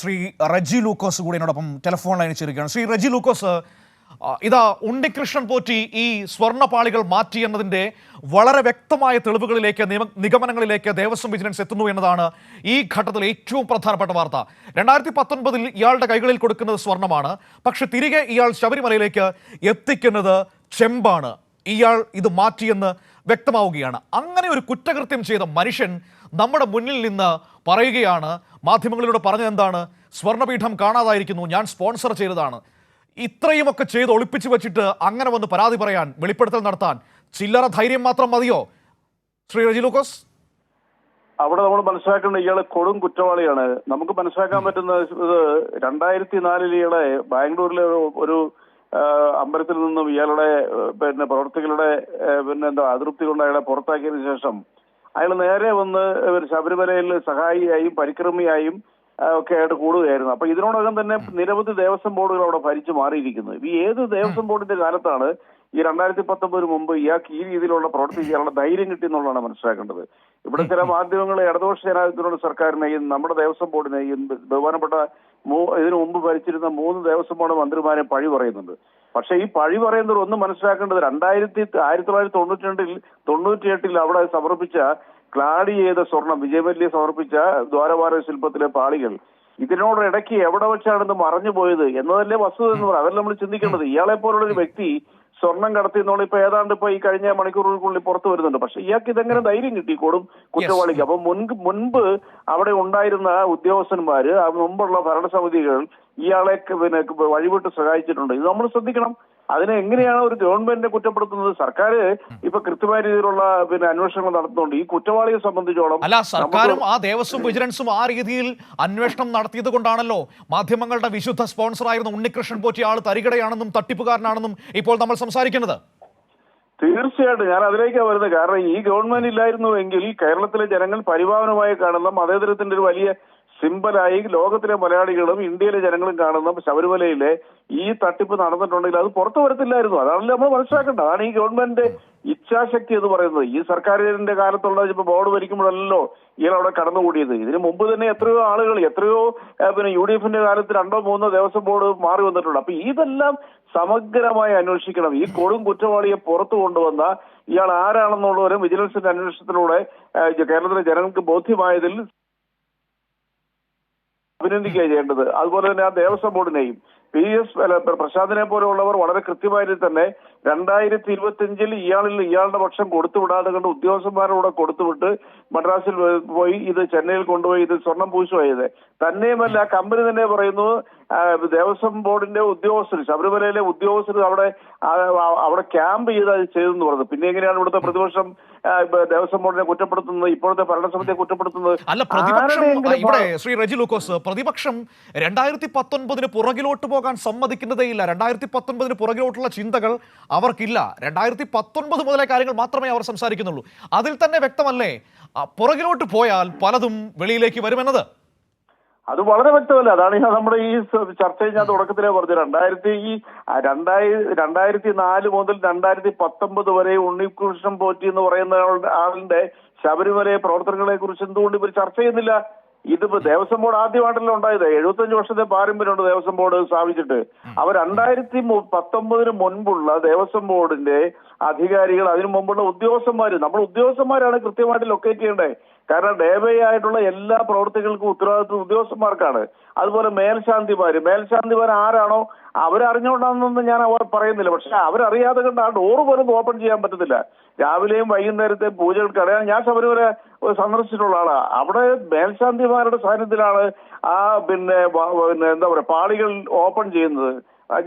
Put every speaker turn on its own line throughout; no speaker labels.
ശ്രീ റജി ലൂക്കോസ് കൂടി എന്നോടൊപ്പം ടെലിഫോൺ ലൈനിൽ ചേരുകയാണ്. ശ്രീ റജി ലൂക്കോസ് ഇതാ ഉണ്ണികൃഷ്ണൻ പോറ്റി ഈ സ്വർണപാളികൾ മാറ്റി എന്നതിന്റെ വളരെ വ്യക്തമായ തെളിവുകളിലേക്ക് നിയമ നിഗമനങ്ങളിലേക്ക് ദേവസ്വം വിജിലൻസ് എത്തുന്നു എന്നതാണ് ഈ ഘട്ടത്തിൽ ഏറ്റവും പ്രധാനപ്പെട്ട വാർത്ത. രണ്ടായിരത്തി പത്തൊൻപതിൽ ഇയാളുടെ കൈകളിൽ കൊടുക്കുന്നത് സ്വർണമാണ്. പക്ഷെ തിരികെ ഇയാൾ ശബരിമലയിലേക്ക് എത്തിക്കുന്നത് ചെമ്പാണ്. ഇയാൾ ഇത് മാറ്റിയെന്ന് വ്യക്തമാവുകയാണ്. അങ്ങനെ ഒരു കുറ്റകൃത്യം ചെയ്ത മനുഷ്യൻ നമ്മുടെ മുന്നിൽ നിന്ന് പറയുകയാണ് മാധ്യമങ്ങളിലൂടെ പറഞ്ഞത് എന്താണ് സ്വർണപീഠം കാണാതായിരിക്കുന്നു ഞാൻ സ്പോൺസർ ചെയ്തതാണ്. ഇത്രയുമൊക്കെ ചെയ്ത് ഒളിപ്പിച്ചു വെച്ചിട്ട് അങ്ങനെ വന്ന് പരാതി പറയാൻ വെളിപ്പെടുത്തൽ നടത്താൻ ചില്ലറ ധൈര്യം മാത്രം മതിയോ? ശ്രീ റജി ലൂക്കോസ്?
അവിടെ നമ്മൾ മനസ്സിലാക്കേണ്ട ഇയാൾ കൊടും കുറ്റവാളിയാണ്. നമുക്ക് മനസ്സിലാക്കാൻ പറ്റുന്ന ഇത് രണ്ടായിരത്തി നാലിൽ ഇയാളെ ബാംഗ്ലൂരിലെ ഒരു- അമ്പലത്തിൽ നിന്നും ഇയാളുടെ പിന്നെ പ്രവർത്തികളുടെ പിന്നെ എന്താ അതൃപ്തി കൊണ്ട് അയാളെ പുറത്താക്കിയതിനു ശേഷം അയാൾ നേരെ വന്ന് ശബരിമലയിൽ സഹായിയായും പരിക്രമിയായും ഒക്കെ ആയിട്ട് കൂടുകയായിരുന്നു. അപ്പൊ ഇതിനോടകം തന്നെ നിരവധി ദേവസ്വം ബോർഡുകൾ അവിടെ ഭരിച്ചു മാറിയിരിക്കുന്നു. ഈ ഏത് ദേവസ്വം ബോർഡിന്റെ കാലത്താണ് ഈ രണ്ടായിരത്തി പത്തൊമ്പതിന് മുമ്പ് ഇയാൾക്ക് ഈ രീതിയിലുള്ള പ്രവൃത്തി ചെയ്യാനുള്ള ധൈര്യം കിട്ടി എന്നുള്ളതാണ് മനസ്സിലാക്കേണ്ടത്. ഇവിടെ ചില മാധ്യമങ്ങൾ ഇടതുപക്ഷ ജനാധിപത്യത്തിനുള്ള സർക്കാരിനെയും നമ്മുടെ ദേവസ്വം ബോർഡിനെയും ബഹുമാനപ്പെട്ട ഇതിനു മുമ്പ് ഭരിച്ചിരുന്ന മൂന്ന് ദേവസ്വം മന്ത്രിമാരെ പഴി പറയുന്നുണ്ട്. പക്ഷെ ഈ പഴി പറയുന്നവർ ഒന്ന് മനസ്സിലാക്കേണ്ടത് രണ്ടായിരത്തി ആയിരത്തി തൊള്ളായിരത്തി തൊണ്ണൂറ്റി രണ്ടിൽ തൊണ്ണൂറ്റിയെട്ടിൽ അവിടെ സമർപ്പിച്ച ക്ലാഡി ചെയ്ത സ്വർണം വിജയമല്യ സമർപ്പിച്ച ദ്വാരവാര ശില്പത്തിലെ പാളികൾ ഇതിനോട് ഇടയ്ക്ക് എവിടെ വെച്ചാണെന്ന് മറഞ്ഞു പോയത് എന്നതല്ലേ വസ്തുത എന്ന് പറയാം അതല്ല നമ്മൾ ചിന്തിക്കേണ്ടത്. ഇയാളെ പോലുള്ള ഒരു വ്യക്തി സ്വർണം കടത്തി എന്നുള്ള ഇപ്പൊ ഏതാണ്ട് ഇപ്പൊ ഈ കഴിഞ്ഞ മണിക്കൂറുകൾക്കുള്ളിൽ പുറത്തു വരുന്നുണ്ട്. പക്ഷെ ഇയാൾക്ക് ഇതെങ്ങനെ ധൈര്യം കിട്ടി കൊടും കുറ്റവാളിക്ക്? അപ്പൊ മുൻപ് മുൻപ് അവിടെ ഉണ്ടായിരുന്ന ഉദ്യോഗസ്ഥന്മാര് മുമ്പുള്ള ഭരണസമിതികൾ ഇയാളെ പിന്നെ വഴിവിട്ട് സഹായിച്ചിട്ടുണ്ട്. ഇത് നമ്മൾ ശ്രദ്ധിക്കണം. അതിനെ എങ്ങനെയാണ് ഒരു ഗവൺമെന്റിനെ കുറ്റപ്പെടുത്തുന്നത്? സർക്കാർ ഇപ്പൊ കൃത്യമായ രീതിയിലുള്ള പിന്നെ അന്വേഷണങ്ങൾ നടത്തുന്നുണ്ട്. ഈ കുറ്റവാളിയെ സംബന്ധിച്ചോളം
അല്ല സർക്കാരും ആ ദേവസ്വം വിജിലൻസും ആ രീതിയിൽ അന്വേഷണം നടത്തിയത് കൊണ്ടാണല്ലോ മാധ്യമങ്ങളുടെ വിശുദ്ധ സ്പോൺസറായിരുന്ന ഉണ്ണികൃഷ്ണൻ പോറ്റി ആൾ തരികടയാണെന്നും തട്ടിപ്പുകാരനാണെന്നും ഇപ്പോൾ നമ്മൾ സംസാരിക്കുന്നത്.
തീർച്ചയായിട്ടും ഞാൻ അതിലേക്കാണ് വരുന്നത്. കാരണം ഈ ഗവൺമെന്റ് ഇല്ലായിരുന്നുവെങ്കിൽ കേരളത്തിലെ ജനങ്ങൾ പരിഭാവനമായി കാണുന്ന മതേതരത്തിന്റെ ഒരു വലിയ സിമ്പലായി ലോകത്തിലെ മലയാളികളും ഇന്ത്യയിലെ ജനങ്ങളും കാണുന്ന ശബരിമലയിലെ ഈ തട്ടിപ്പ് നടന്നിട്ടുണ്ടെങ്കിൽ അത് പുറത്തു വരത്തില്ലായിരുന്നു. അതാണല്ലോ നമ്മൾ മനസ്സിലാക്കേണ്ടത്. അതാണ് ഈ ഗവൺമെന്റ് ഇച്ഛാശക്തി എന്ന് പറയുന്നത്. ഈ സർക്കാരിന്റെ കാലത്തുള്ള ഇപ്പൊ ബോർഡ് ഭരിക്കുമ്പോഴല്ലോ ഇയാൾ അവിടെ കടന്നുകൂടിയത്. ഇതിന് മുമ്പ് തന്നെ എത്രയോ ആളുകൾ എത്രയോ പിന്നെ യു ഡി എഫിന്റെ കാലത്ത് രണ്ടോ മൂന്നോ ദിവസം ബോർഡ് മാറി വന്നിട്ടുണ്ട്. അപ്പൊ ഇതെല്ലാം സമഗ്രമായി അന്വേഷിക്കണം. ഈ കൊടും കുറ്റവാളിയെ പുറത്തു കൊണ്ടുവന്ന ഇയാൾ ആരാണെന്നുള്ളവരും വിജിലൻസിന്റെ അന്വേഷണത്തിലൂടെ കേരളത്തിലെ ജനങ്ങൾക്ക് ബോധ്യമായതിൽ അഭിനന്ദിക്കുക ചെയ്യേണ്ടത്. അതുപോലെ തന്നെ ആ ദേവസ്വം ബോർഡിനെയും പി എസ് പ്രശാന്തിനെ പോലെയുള്ളവർ വളരെ കൃത്യമായി തന്നെ രണ്ടായിരത്തി ഇരുപത്തിയഞ്ചിൽ ഇയാളിൽ ഇയാളുടെ പക്ഷം കൊടുത്തുവിടാതെ കണ്ട് ഉദ്യോഗസ്ഥന്മാരോടെ കൊടുത്തുവിട്ട് മദ്രാസിൽ പോയി ഇത് ചെന്നൈയിൽ കൊണ്ടുപോയി ഇത് സ്വർണം പൂശുവായത്. തന്നെയുമല്ല കമ്പനി തന്നെ പറയുന്നു ദേവസ്വം ബോർഡിന്റെ ഉദ്യോഗസ്ഥർ ശബരിമലയിലെ ഉദ്യോഗസ്ഥർ അവിടെ അവിടെ ക്യാമ്പ് ചെയ്ത് അത് ചെയ്തെന്ന് പറഞ്ഞു. പിന്നെ എങ്ങനെയാണ് ഇവിടുത്തെ പ്രതിപക്ഷം ദേവസ്വം ബോർഡിനെ കുറ്റപ്പെടുത്തുന്നത് ഇപ്പോഴത്തെ ഭരണസമിതിയെ കുറ്റപ്പെടുത്തുന്നത്?
അല്ല പ്രതിപക്ഷം ഇവിടെ ശ്രീ റെജി ലൂക്കോസ് പ്രതിപക്ഷം രണ്ടായിരത്തി പത്തൊൻപതിന് പുറകിലോട്ട് പോകാൻ സമ്മതിക്കുന്നതേയില്ല. രണ്ടായിരത്തി പത്തൊൻപതിന് പുറകിലോട്ടുള്ള ചിന്തകൾ അവർക്കില്ല. രണ്ടായിരത്തി പത്തൊൻപത് മുതലേ കാര്യങ്ങൾ മാത്രമേ അവർ സംസാരിക്കുന്നുള്ളൂ. അതിൽ തന്നെ വ്യക്തമല്ലേ? പുറകിലോട്ട് പോയാൽ പലതും വെളിയിലേക്ക് വരുമെന്നത്?
അത് വളരെ വ്യക്തമല്ല? അതാണ് ഞാൻ നമ്മുടെ ഈ ചർച്ച ഞാൻ തുടക്കത്തിലേ പറഞ്ഞു രണ്ടായിരത്തി ഈ രണ്ടായി രണ്ടായിരത്തി നാല് മുതൽ രണ്ടായിരത്തി പത്തൊമ്പത് വരെ ഉണ്ണികൃഷ്ണൻ പോറ്റി എന്ന് പറയുന്ന ആളിന്റെ ശബരിമല പ്രവർത്തനങ്ങളെ കുറിച്ച് എന്തുകൊണ്ട് ഇവർ ചർച്ച ചെയ്യുന്നില്ല? ഇതിപ്പോ ദേവസ്വം ബോർഡ് ആദ്യമായിട്ടല്ലോ ഉണ്ടായത്. എഴുപത്തഞ്ച് വർഷത്തെ പാരമ്പര്യമുണ്ട് ദേവസ്വം ബോർഡ് സ്ഥാപിച്ചിട്ട്. അവർ രണ്ടായിരത്തി പത്തൊമ്പതിന് മുൻപുള്ള ദേവസ്വം ബോർഡിന്റെ അധികാരികൾ അതിനു മുമ്പുള്ള ഉദ്യോഗസ്ഥന്മാര് നമ്മൾ ഉദ്യോഗസ്ഥന്മാരാണ് കൃത്യമായിട്ട് ലൊക്കേറ്റ് ചെയ്യേണ്ടത്. കാരണം ഡേവയായിട്ടുള്ള എല്ലാ പ്രവർത്തികൾക്കും ഉത്തരവാദിത്വം ഉദ്യോഗസ്ഥന്മാർക്കാണ്. അതുപോലെ മേൽശാന്തിമാര്. മേൽശാന്തിമാർ ആരാണോ അവരറിഞ്ഞുകൊണ്ടാണെന്നൊന്നും ഞാൻ അവർ പറയുന്നില്ല. പക്ഷെ അവരറിയാതെ കണ്ട് ആ ഡോറ് പോലും ഓപ്പൺ ചെയ്യാൻ പറ്റത്തില്ല. രാവിലെയും വൈകുന്നേരത്തെ പൂജകൾക്ക് അറിയാൻ ഞാൻ ശബരിമല സന്ദർശിച്ചിട്ടുള്ള ആളാണ് അവിടെ മേൽശാന്തിമാരുടെ സാന്നിധ്യത്തിലാണ് ആ പിന്നെ പിന്നെ എന്താ പറയാ പാളികൾ ഓപ്പൺ ചെയ്യുന്നത്.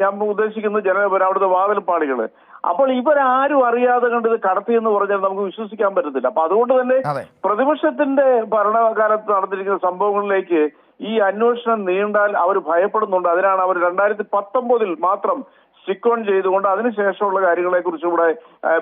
ഞാൻ ഉദ്ദേശിക്കുന്നത് ജന അവിടുത്തെ വാതിൽ പാളികൾ അപ്പോൾ ഇവരാരും അറിയാതെ കണ്ട് ഇത് കടത്തി എന്ന് പറഞ്ഞാൽ നമുക്ക് വിശ്വസിക്കാൻ പറ്റത്തില്ല അപ്പൊ അതുകൊണ്ട് തന്നെ. പ്രതിപക്ഷത്തിന്റെ ഭരണകാലത്ത് നടന്നിരിക്കുന്ന സംഭവങ്ങളിലേക്ക് ഈ അന്വേഷണം നീണ്ടാൽ അവർ ഭയപ്പെടുന്നുണ്ട് അതിനാണ് അവർ രണ്ടായിരത്തി പത്തൊമ്പതിൽ മാത്രം സ്റ്റിക്ക് ഓൺ ചെയ്തുകൊണ്ട് അതിനുശേഷമുള്ള കാര്യങ്ങളെ കുറിച്ച് ഇവിടെ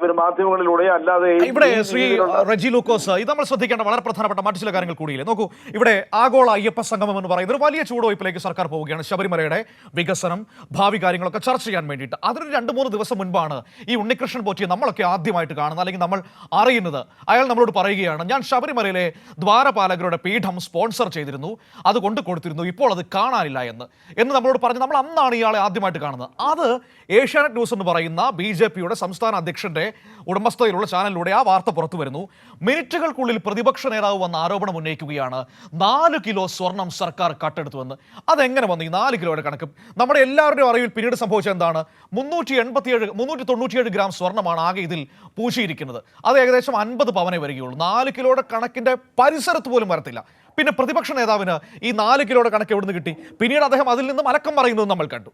പിന്നെ മാധ്യമങ്ങളിലൂടെ അല്ലാതെ
ഇവിടെ ശ്രീ റജി ലൂക്കോസ് ഇത് നമ്മൾ ശ്രദ്ധിക്കേണ്ട വളരെ പ്രധാനപ്പെട്ട മറ്റു ചില കാര്യങ്ങൾ കൂടിയില്ലേ? നോക്കൂ ഇവിടെ ആഗോള അയ്യപ്പ സംഗമം എന്ന് പറയുന്നത് ഒരു വലിയ ചൂടുവയ്പ്പിലേക്ക് സർക്കാർ പോവുകയാണ് ശബരിമലയുടെ വികസനം ഭാവി കാര്യങ്ങളൊക്കെ ചർച്ച ചെയ്യാൻ വേണ്ടിയിട്ട്. അതിനൊരു രണ്ട് മൂന്ന് ദിവസം മുൻപാണ് ഈ ഉണ്ണികൃഷ്ണൻ പോറ്റിയെ നമ്മളൊക്കെ ആദ്യമായിട്ട് കാണുന്നത് അല്ലെങ്കിൽ നമ്മൾ അറിയുന്നത്. അയാൾ നമ്മളോട് പറയുകയാണ് ഞാൻ ശബരിമലയിലെ ദ്വാരപാലകരുടെ പീഠം സ്പോൺസർ ചെയ്തിരുന്നു അത് കൊണ്ട് കൊടുത്തിരുന്നു ഇപ്പോൾ അത് കാണാനില്ല എന്ന്. എന്ന് നമ്മളോട് പറഞ്ഞു നമ്മൾ അന്നാണ് ഇയാളെ ആദ്യമായിട്ട് കാണുന്നത്. അത് ഏഷ്യാനെറ്റ് ന്യൂസ് എന്ന് പറയുന്ന ബി ജെ പിയുടെ സംസ്ഥാന അധ്യക്ഷന്റെ ഉടമസ്ഥതയിലുള്ള ചാനലിലൂടെ ആ വാർത്ത പുറത്തു വരുന്നു. മിനിറ്റുകൾക്കുള്ളിൽ പ്രതിപക്ഷ നേതാവ് വന്ന ആരോപണം ഉന്നയിക്കുകയാണ്. നാല് കിലോ സ്വർണം സർക്കാർ കട്ടെടുത്തുവെന്ന്. അതെങ്ങനെ വന്നു? ഈ നാല് കിലോയുടെ കണക്ക്. നമ്മുടെ എല്ലാവരുടെയും അറിവിൽ പിന്നീട് സംഭവിച്ചത് എന്താണ്? മുന്നൂറ്റി എൺപത്തിയേഴ് മുന്നൂറ്റി തൊണ്ണൂറ്റിയേഴ് ഗ്രാം സ്വർണമാണ് ആകെ ഇതിൽ പൂശിയിരിക്കുന്നത്. അത് ഏകദേശം അൻപത് പവനെ വരികയുള്ളൂ. നാല് കിലോയുടെ കണക്കിന്റെ പരിസരത്ത് പോലും വരത്തില്ല. പിന്നെ പ്രതിപക്ഷ നേതാവിന് ഈ നാല് കിലോയുടെ കണക്ക് എവിടുന്ന് കിട്ടി? പിന്നീട് അദ്ദേഹം അതിൽ നിന്നും അലക്കം പറയുന്നത് നമ്മൾ കണ്ടു.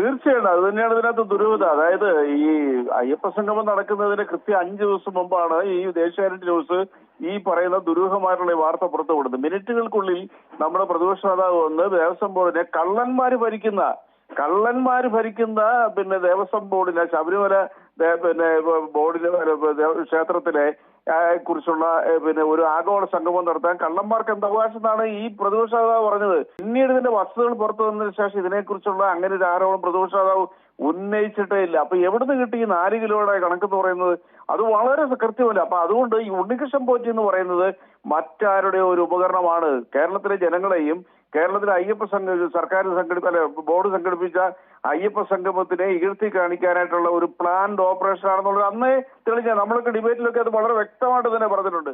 തീർച്ചയായിട്ടും. അത് തന്നെയാണ് ഇതിനകത്ത് ദുരൂഹത. അതായത് ഈ അയ്യപ്പ സംഗമം നടക്കുന്നതിന് കൃത്യം അഞ്ച് ദിവസം മുമ്പാണ് ഈ ദേശീയ ന്യൂസ് ഈ പറയുന്ന ദുരൂഹമായിട്ടുള്ള ഈ പുറത്തു പുറത്തുവിടുന്നത് മിനിറ്റുകൾക്കുള്ളിൽ നമ്മുടെ പ്രതിപക്ഷ നേതാവ് വന്ന് ദേവസ്വം ബോർഡിനെ കള്ളന്മാര് ഭരിക്കുന്ന കള്ളന്മാർ ഭരിക്കുന്ന പിന്നെ ദേവസ്വം ബോർഡിനെ ശബരിമല പിന്നെ ബോർഡിലെ ക്ഷേത്രത്തിലെ കുറിച്ചുള്ള പിന്നെ ഒരു ആഗോള സംഗമം നടത്താൻ കള്ളന്മാർക്ക് എന്ത് അവകാശം എന്നാണ് ഈ പ്രതിപക്ഷ നേതാവ് പറഞ്ഞത്. പിന്നീട് ഇതിന്റെ വസ്തുതകൾ പുറത്തു വന്നതിന് ശേഷം ഇതിനെക്കുറിച്ചുള്ള അങ്ങനെ ഒരു ആരോപണം പ്രതിപക്ഷ നേതാവ് ഉന്നയിച്ചിട്ടേ ഇല്ല. അപ്പൊ എവിടുന്ന് കിട്ടി ഈ നാല് കിലോയുടെ കണക്ക് എന്ന് പറയുന്നത്? അത് വളരെ കൃത്യമല്ല. അപ്പൊ അതുകൊണ്ട് ഈ ഉണ്ണികൃഷ്ണൻ പോറ്റി എന്ന് പറയുന്നത് മറ്റാരുടെ ഒരു ഉപകരണമാണ്. കേരളത്തിലെ ജനങ്ങളെയും കേരളത്തിലെ അയ്യപ്പ സംഘ സർക്കാർ സംഘടിപ്പ അല്ലെ ബോർഡ് സംഘടിപ്പിച്ച അയ്യപ്പ സംഗമത്തിനെ ഇകഴ്ത്തി കാണിക്കാനായിട്ടുള്ള ഒരു പ്ലാൻഡ് ഓപ്പറേഷൻ ആണെന്നുള്ളത് അന്നേ തെളിഞ്ഞ നമ്മളൊക്കെ ഡിബേറ്റിലൊക്കെ അത് വളരെ വ്യക്തമായിട്ട് തന്നെ പറഞ്ഞിട്ടുണ്ട്.